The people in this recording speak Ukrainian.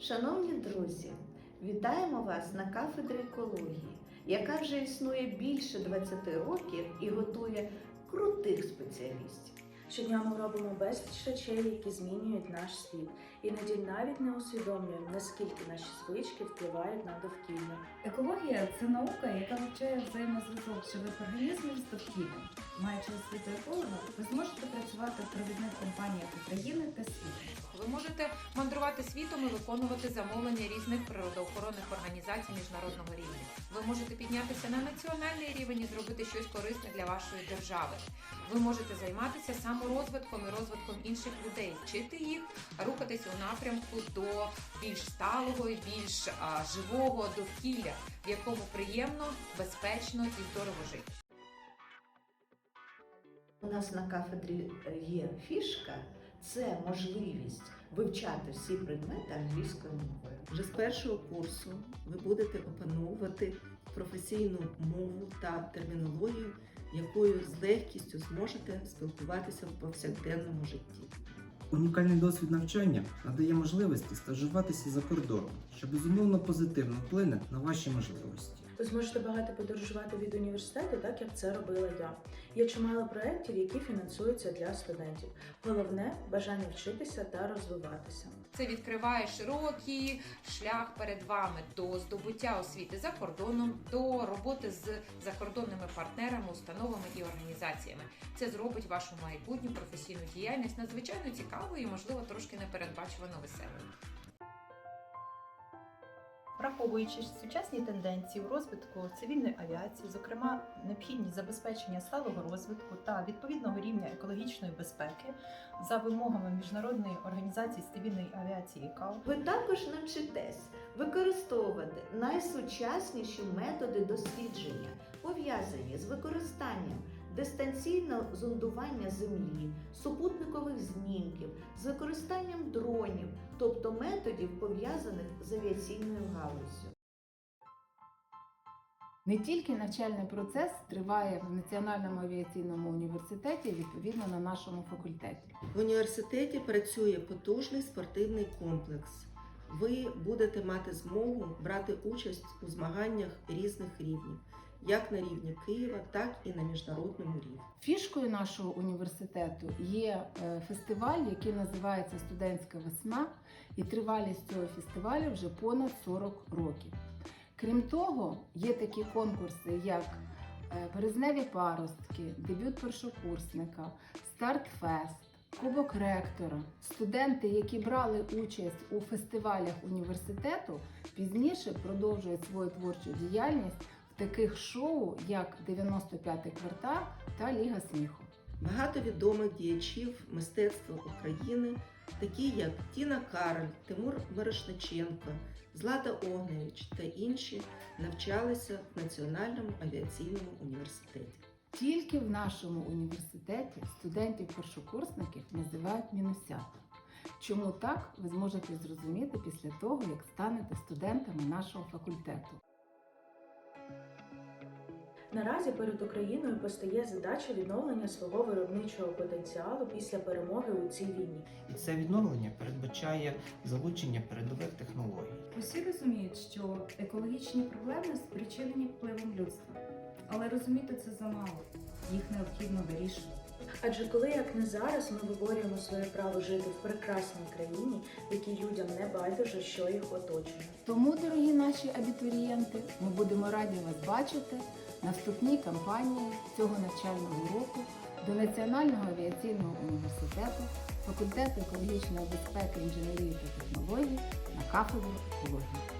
Шановні друзі, вітаємо вас на кафедрі екології, яка вже існує більше 20 років і готує крутих спеціалістів. Щодня ми робимо безліч речей, які змінюють наш світ. Іноді навіть не усвідомлюємо, наскільки наші звички впливають на довкілля. Екологія це наука, яка вивчає взаємозв'язок живих організмів з довкіллям. Маючи освіту еколога, ви зможете працювати в провідних компаніях України та світу. Ви можете мандрувати світом і виконувати замовлення різних природоохоронних організацій міжнародного рівня. Ви можете піднятися на національний рівень і зробити щось корисне для вашої держави. Ви можете займатися саморозвитком і розвитком інших людей, вчити їх рухатись у напрямку до більш сталого і більш а, живого довкілля, в якому приємно, безпечно і здорово жити. У нас на кафедрі е, є фішка, це можливість вивчати всі предмети англійською мовою. Вже з першого курсу ви будете опановувати професійну мову та термінологію, якою з легкістю зможете спілкуватися в повсякденному житті. Унікальний досвід навчання надає можливості стажуватися за кордоном, що безумовно позитивно вплине на ваші можливості. Ви зможете багато подорожувати від університету, так як це робила я. Є чимало проєктів, які фінансуються для студентів. Головне бажання вчитися та розвиватися. Це відкриває широкий шлях перед вами до здобуття освіти за кордоном, до роботи з закордонними партнерами, установами і організаціями. Це зробить вашу майбутню професійну діяльність надзвичайно цікавою і, можливо, трошки непередбачувано веселою. Враховуючи сучасні тенденції у розвитку цивільної авіації, зокрема необхідність забезпечення сталого розвитку та відповідного рівня екологічної безпеки за вимогами міжнародної організації з цивільної авіації ІКАО, Ви також навчитесь використовувати найсучасніші методи дослідження, пов'язані з використанням дистанційного зондування землі, супутникових знімків, з використанням дронів, тобто методів пов'язаних з авіаційною галуззю. Не тільки навчальний процес триває в Національному авіаційному університеті відповідно на нашому факультеті. В університеті працює потужний спортивний комплекс. Ви будете мати змогу брати участь у змаганнях різних рівнів, як на рівні Києва, так і на міжнародному рівні. Фішкою нашого університету є е, фестиваль, який називається Студентська весна, і тривалість цього фестивалю вже понад 40 років. Крім того, є такі конкурси, як е, Березневі паростки, дебют першокурсника, Стартфест, Кубок ректора. Студенти, які брали участь у фестивалях університету, пізніше продовжують свою творчу діяльність таких шоу, як 95-й квартал та Ліга сміху. Багато відомих діячів мистецтва України, такі як Тіна Кароль, Тимур Мирошниченко, Злата Огневич та інші, навчалися в Національному авіаційному університеті. Тільки в нашому університеті студентів-першокурсників називають мінусята. Чому так, ви зможете зрозуміти після того, як станете студентами нашого факультету. Наразі перед Україною постає задача відновлення свого виробничого потенціалу після перемоги у цій війні. І це відновлення передбачає залучення передових технологій. Усі розуміють, що екологічні проблеми спричинені впливом людства, але розуміти це замало. Їх необхідно вирішувати. Адже коли як не зараз ми виборюємо своє право жити в прекрасній країні, в якій людям не байдуже, що їх оточує. Тому, дорогі наші абітурієнти, ми будемо раді вас бачити на вступній кампанії цього навчального року до Національного авіаційного університету, факультету екологічної безпеки, інженерії та технологій на кафедру екології.